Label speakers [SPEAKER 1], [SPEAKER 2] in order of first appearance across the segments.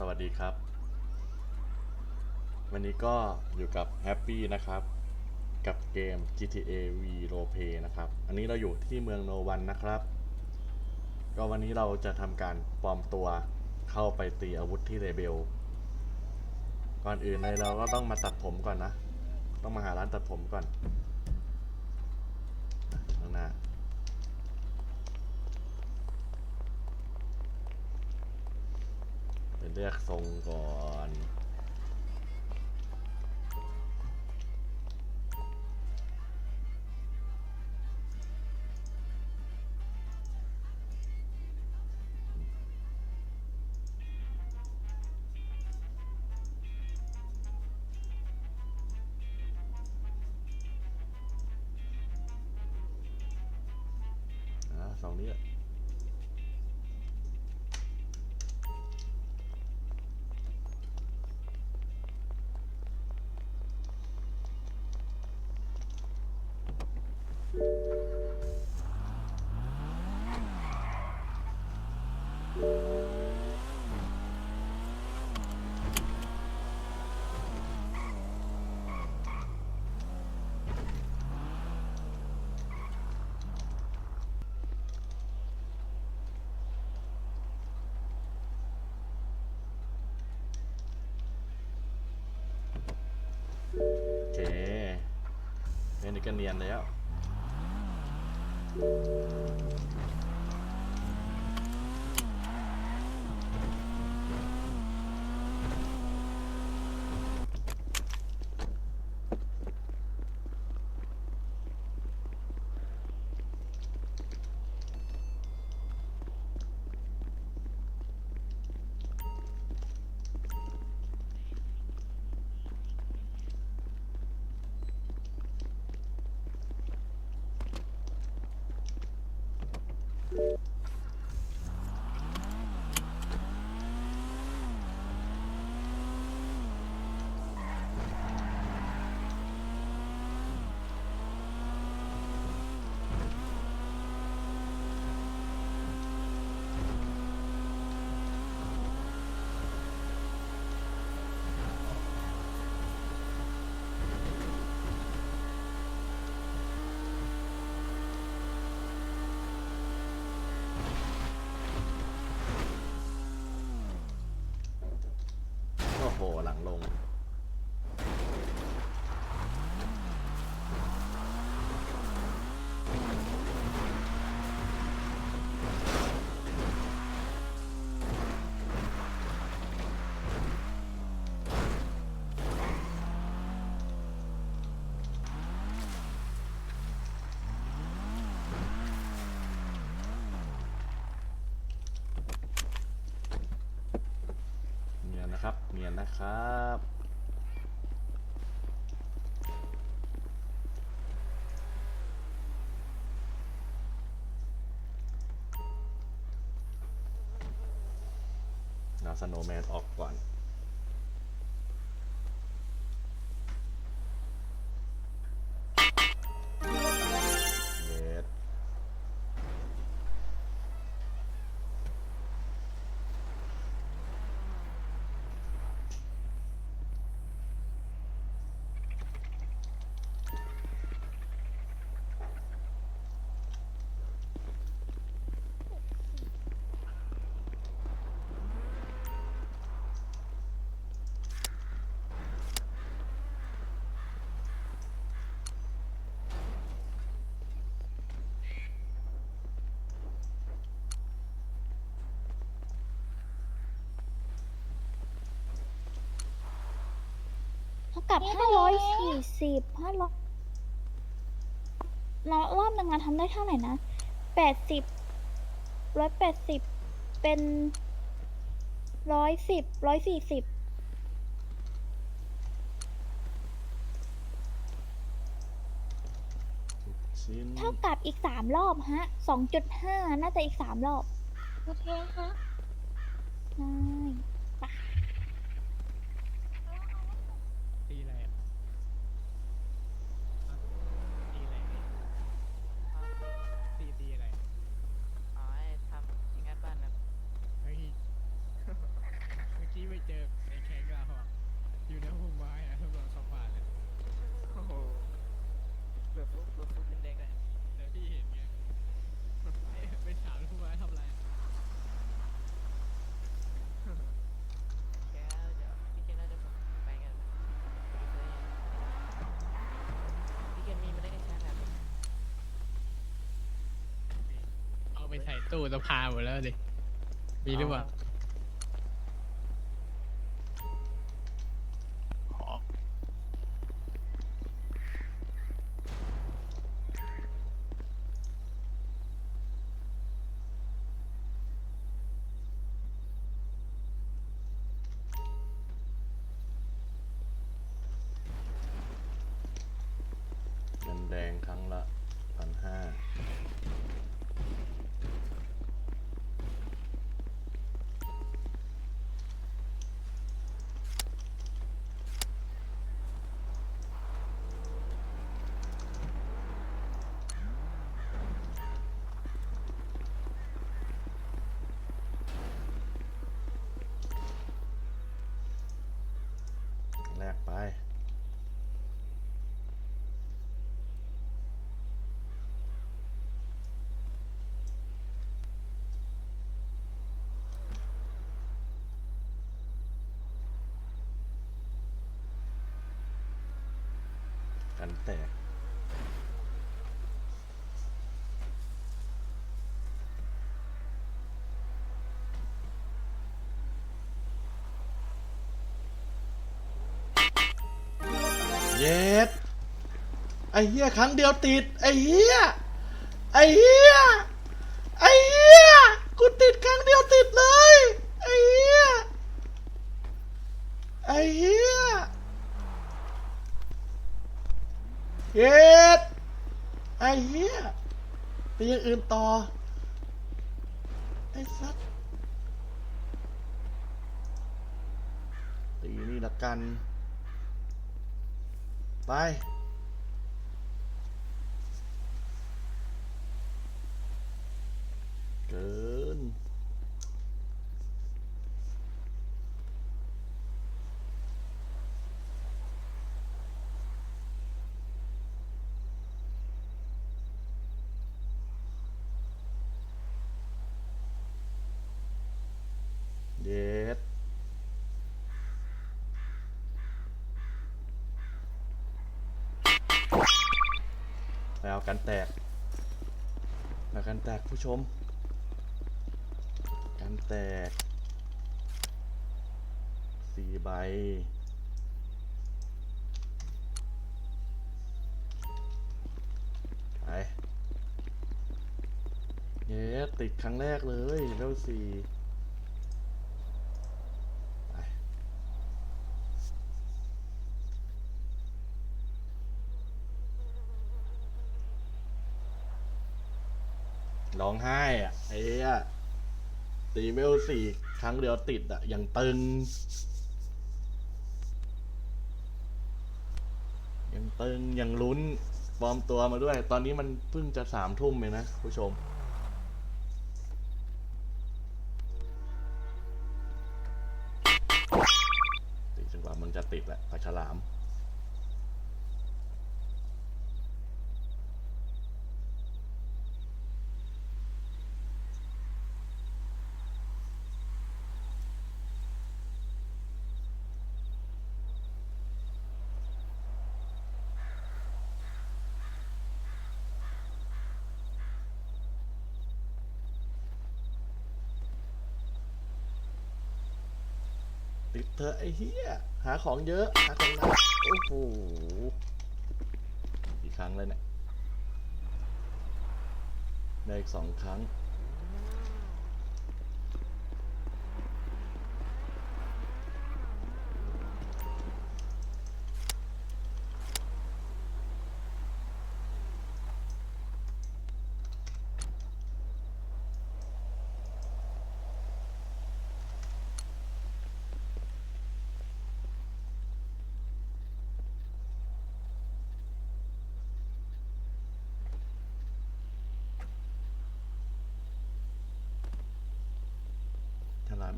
[SPEAKER 1] สวัสดีครับ วันนี้ก็อยู่กับแฮปปี้นะครับ กับเกม GTA V Roleplay นะครับ อันนี้เราอยู่ที่เมืองโนวันนะครับ ก็วันนี้เราจะทำการปลอมตัวเข้าไปตีอาวุธที่เรเบล ก่อนอื่นเลยเราก็ต้องมาตัดผมก่อนนะ ต้องมาหาร้านตัดผมก่อนข้างหน้า ไป เลือกทรงก่อน อ่าสองนี้แหละ นี้ก็เนียนแล้ว โอ้โหหลังลง นะครับเนียนะครับเราสโนแมนออกก่อน
[SPEAKER 2] ท่ากับห้าร้อยสี่สิบห้าร้อยแล้วรอบหนึ่งอะทำได้เท่าไหร่นะแปดสิบร้อยแปดสิบเป็นร้อยสิบร้อยสี่สิบ
[SPEAKER 1] ชิ้น
[SPEAKER 2] เท่ากับอีกสามรอบฮะสองจุดห้าน่าจะอีกสามรอบ
[SPEAKER 3] โอเคฮะ
[SPEAKER 2] ได้ อยู่
[SPEAKER 4] ในพุ่มไม้นะตำร
[SPEAKER 5] วจเข้าป่เลย
[SPEAKER 6] โอ้
[SPEAKER 4] โหเปิดฟุ๊บเปิดฟุ๊บเป็นเด็กเลยเดี๋
[SPEAKER 5] ยวพี่เห็นไง
[SPEAKER 6] เอ๊
[SPEAKER 5] ะ
[SPEAKER 4] ไป
[SPEAKER 7] ถามพุ่มไม้ทำไรแกเะพี่เกน่าจะ
[SPEAKER 4] ส่งไกันพี่เกมมีมัได้กันช้าแบเอาไป
[SPEAKER 5] ใส่ตู้สภาหมดแล้วดิมีหรือเปล่า
[SPEAKER 1] ดงครั้งละพันห้า แลกไป กันแตกเย็ดไอ้เหี้ยครั้งเดียวติด ไอ้เหี้ยไอ้เหี้ยไอ้เหี้ยกูติดครั้งเดียวติดเลย ไอ้เหี้ยไอ้เหี้ย เย็ดไอ้เหี้ยไปอยังอื่นต่อ ไอ้สัสตีนี่ละกัน ไป เกิน เย็ด แล้วกันแตกแล้วกันแตกผู้ชม กันแตกสี่ใบไปเย้ติดครั้งแรกเลยเลเวลสี่ ร้องไห้อะไอ้อะตีเมลสี่ครั้งเดียวติดอะยังตึง ยังตึงยังลุ้นปลอมตัวมาด้วย ตอนนี้มันเพิ่งจะสามทุ่มเองนะผู้ชม ติดจนกว่ามึงจะติดแหละปลาฉลาม ติดเธอไอ้เหี้ยหาของเยอะหาของหนักโอ้โหกี่ครั้งเลยเนี่ยได้อีกสองครั้ง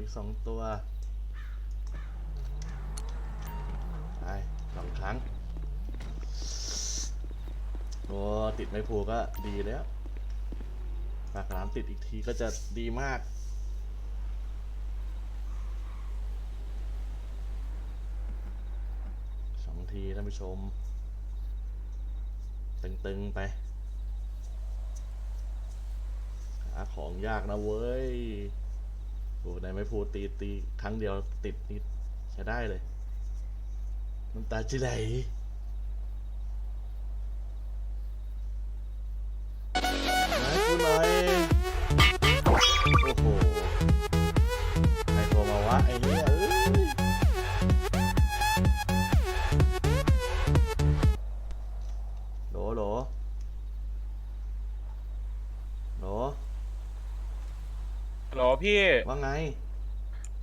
[SPEAKER 1] อีกสองตัวไปสองครั้งโอ้ติดไม่ผูกก็ดีแล้วปากฉลามติดอีกทีก็จะดีมากสองทีท่านผู้ชม ตึง ๆ ไปไปาของยากนะเว้ย โอ้ในไม่พูดตีตีครั้งเดียวติดนิดใช้ได้เลยน้ำตาจิไหล พี่ว่าไง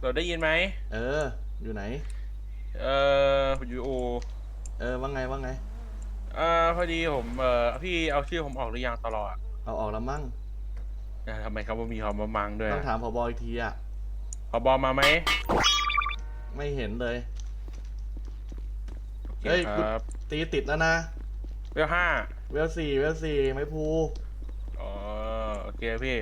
[SPEAKER 8] เราได้ยินไหม
[SPEAKER 1] เออ อยู่ไหน
[SPEAKER 8] เอ่อผมอยู่อู
[SPEAKER 1] เออว่าไงว่าไง
[SPEAKER 8] เอ่อพอดีผมเอ่อพี่เอาชื่อผมออกหรือยังตลอด
[SPEAKER 1] เอาออกแล้วมั้ง
[SPEAKER 8] เอ่อทำไมครับว่ามีคำว่ามังด้วย
[SPEAKER 1] ต้องถามพอบอีกทีอะ
[SPEAKER 8] พอบอมาไหม
[SPEAKER 1] ไม่เห็นเลย
[SPEAKER 8] โอเค
[SPEAKER 1] เฮ้ย
[SPEAKER 8] ครับ
[SPEAKER 1] ตีติดแล้วนะ
[SPEAKER 8] เวลห้า
[SPEAKER 1] เวลสี่ เวลสี่ ไม่พู
[SPEAKER 8] อ๋อโอเคพี่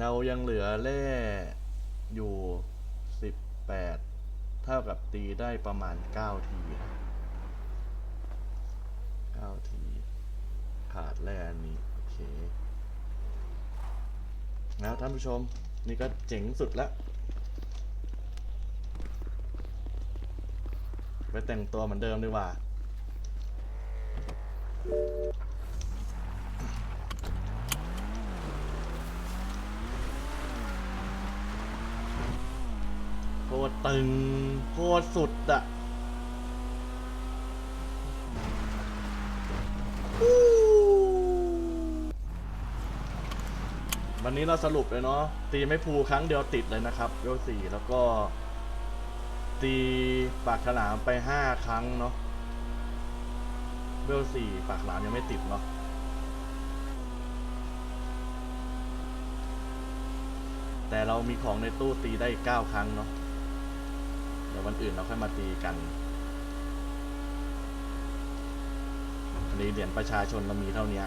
[SPEAKER 1] เรายังเหลือแร่อยู่สิบแปดเท่ากับตีได้ประมาณเก้าทีนะเก้าที ขาดแร่อันนี้ โอเคแล้วท่านผู้ชม นี่ก็เจ๋งสุดแล้วไปแต่งตัวเหมือนเดิมดีกว่า ตรตึงโคตรสุดอะวันนี้เราสรุปเลยเนาะตีไม่พูครั้งเดียวติดเลยนะครับเวลสี่แล้วก็ ตีปากฉลามไปห้าครั้งเนาะเวลสี่ปากฉลามยังไม่ติดเนาะแต่เรามีของในตู้ตีได้เก้าครั้งเนาะ เดี๋ยววันอื่นเราค่อยมาตีกัน อันนี้เหรียญประชาชนเรามีเท่านี้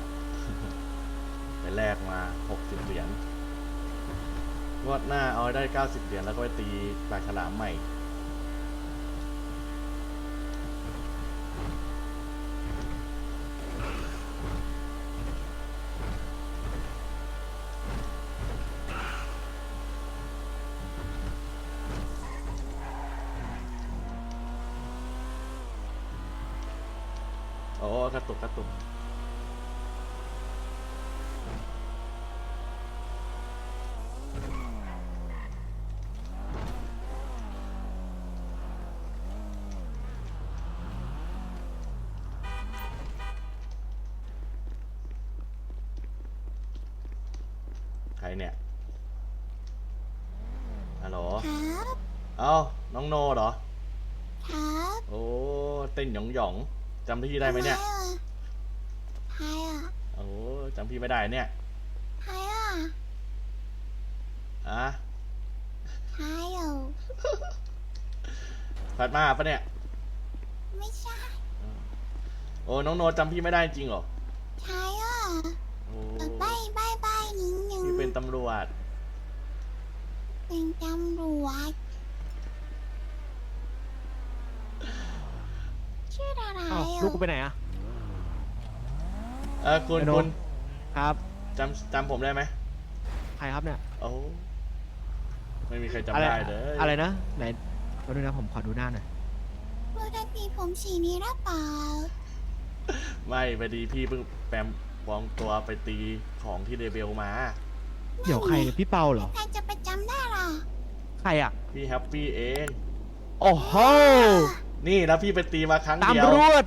[SPEAKER 1] ไปแลกมาหกสิบเหรียญงวดหน้าเอาได้เก้าสิบเหรียญแล้วก็ไปตีปลาฉลามใหม่ ตุกกระตุกใครเนี่ยฮัลโหล
[SPEAKER 3] ครับ
[SPEAKER 1] เอ้าน้องโนเหรอ
[SPEAKER 3] ครับ
[SPEAKER 1] โอ้เต้นหยองหยองๆ จำพี่ได้ไหมเนี่ย
[SPEAKER 3] ใครอะ
[SPEAKER 1] โอ้จำพี่ไม่ได้เนี่ย
[SPEAKER 3] ใครอะ
[SPEAKER 1] อะ
[SPEAKER 3] ใครอะ
[SPEAKER 1] พัดมาปะเนี่ย
[SPEAKER 3] ไม่ใช่
[SPEAKER 1] โอ้น้องโนจำพี่ไม่ได้จริงเหรอ
[SPEAKER 3] ใครอะ
[SPEAKER 1] โอ้
[SPEAKER 3] เออใบใบใบนิดนึง
[SPEAKER 1] พี่เป็นตำรวจ
[SPEAKER 3] เป็นตำรวจ ชื่ออะไร
[SPEAKER 9] อ้าว
[SPEAKER 3] อะ
[SPEAKER 9] ลูกกูไปไหนอะ
[SPEAKER 1] เออคุณ
[SPEAKER 9] ไอ้โน
[SPEAKER 1] คุณ
[SPEAKER 9] ครับ
[SPEAKER 1] จำจำผมได้ไหม
[SPEAKER 9] ใครครับเนี่ย
[SPEAKER 1] โอ้ไม่มีใครจำ
[SPEAKER 9] อะไร
[SPEAKER 1] ได้เลย
[SPEAKER 9] อะไรนะไหนแป๊บนึงนะผมขอดูหน้าหน่อย
[SPEAKER 3] ปกติผมสีนี้หรือเปล่า
[SPEAKER 1] ไม่พอดีพี่เพิ่งแปมปลอมตัวไปตีของที่เดเบลมา
[SPEAKER 9] เดี๋ยวใครเนี่ยพี่เปาเหรอ
[SPEAKER 3] ใครจะไปจำได้ล่ะ
[SPEAKER 9] ใครอะ
[SPEAKER 1] พี่แฮปปี้เอง
[SPEAKER 9] โอ้โห
[SPEAKER 1] นี่แล้วพี่ไปตีมาครั้ง
[SPEAKER 9] ตาม
[SPEAKER 1] เดียว
[SPEAKER 9] รวด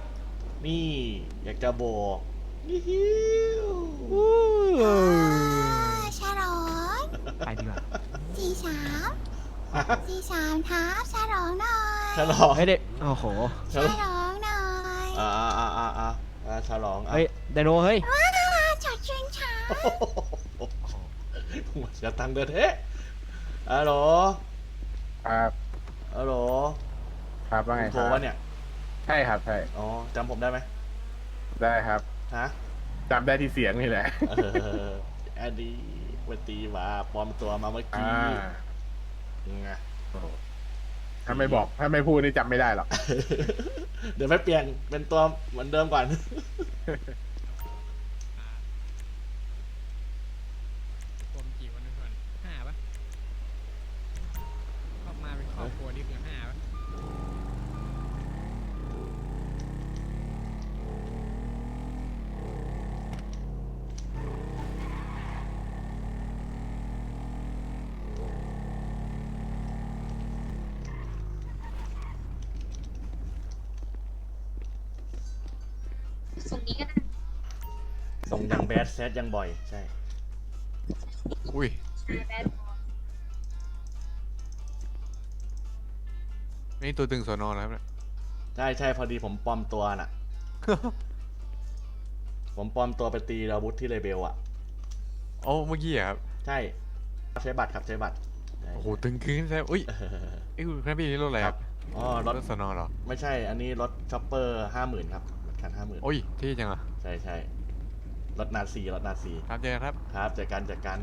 [SPEAKER 1] นี่ อยากจะบอกยี่หิว
[SPEAKER 9] อู้
[SPEAKER 3] อ่าฉลอง
[SPEAKER 9] ไปดีกว่า
[SPEAKER 3] สี่สามสี่สามครับฉลองหน่อย
[SPEAKER 1] ฉลอง
[SPEAKER 9] เฮ้ยเด็กโอ้โห
[SPEAKER 1] ฉ
[SPEAKER 3] ฉ
[SPEAKER 1] ลอง
[SPEAKER 3] ลองหน่อย
[SPEAKER 1] อ่าอ่าอ่าอ่าอ่าฉลองอะ
[SPEAKER 9] เฮ้ยไดโนเฮ้ย
[SPEAKER 3] ว้าวฉดชื่นช้า
[SPEAKER 1] หัวจะตังเดินเฮ้ฮัลโหล
[SPEAKER 8] ครับ
[SPEAKER 1] ฮัลโหล
[SPEAKER 8] ครับว่าไง
[SPEAKER 1] โทรวะเนี่ย
[SPEAKER 10] ใช่ครับใช่
[SPEAKER 1] อ๋อจำผมได้ไหม
[SPEAKER 10] ได้ครับ
[SPEAKER 1] ฮะ
[SPEAKER 10] จำได้ที่เสียงนี่แหละ
[SPEAKER 1] เออแอดดี้ไปตีมาปลอมตัวมาเมื่อ
[SPEAKER 10] อ่า
[SPEAKER 1] กี้ไง
[SPEAKER 10] โอ้โหถ้าไม่บอกถ้าไม่พูดนี่จำไม่ได้หรอก
[SPEAKER 1] เดี๋ยวไม่เปลี่ยนเป็นตัวเหมือนเดิมก่อน ดแซดยังบ่อย ใช่
[SPEAKER 11] อุ้ย
[SPEAKER 12] แบด
[SPEAKER 11] นี่ตัวตึงสอนอนะครับเนี่ย
[SPEAKER 1] ใช่ใช่พอดีผมปลอมตัวน่ะ ผมปลอมตัวไปตีอาวุธที่เลเบลอะ
[SPEAKER 11] โอ้เมื่อกี้อะครับ
[SPEAKER 1] ใช่ใช้บัตรครับใช้บัตรใช่
[SPEAKER 11] โอ้โหตึงขึ้นใช่อุ้ย
[SPEAKER 1] เออ
[SPEAKER 11] เอ้ยคุณครับพี่นี่รถอะไรครับ
[SPEAKER 1] อ๋อร
[SPEAKER 11] ร
[SPEAKER 1] ถ
[SPEAKER 11] ถสอนอเหรอ
[SPEAKER 1] ไม่ใช่ อันนี้รถช็อปเปอร์ห้าหมื่นครับรถคันห้าหมื่น
[SPEAKER 11] โอ้ยเท่จังอะ
[SPEAKER 1] ใช่ใช่ รถนาซีรถนาซี
[SPEAKER 11] ครับเจอกันครับ
[SPEAKER 1] ครับเจอกันเจอกัน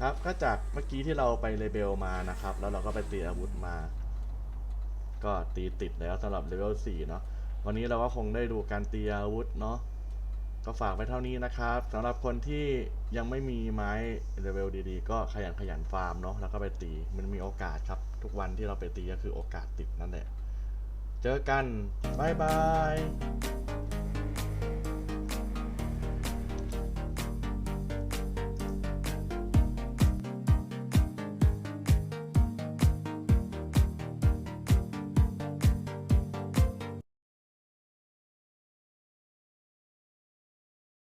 [SPEAKER 1] ครับก็จากเมื่อกี้ที่เราไปเลเบลมานะครับ แล้วเราก็ไปตีอาวุธมา ก็ตีติดแล้วสำหรับเลเวล4เนาะวันนี้เราก็คงได้ดูการตีอาวุธเนาะก็ฝากไว้เท่านี้นะครับสำหรับคนที่ยังไม่มีไม้เลเวลดีๆ ก็ขยันขยันฟาร์มเนาะแล้วก็ไปตีมันมีโอกาสครับ ทุกวันที่เราไปตีก็คือโอกาสติดนั่นแหละ เจอกัน บ๊ายบาย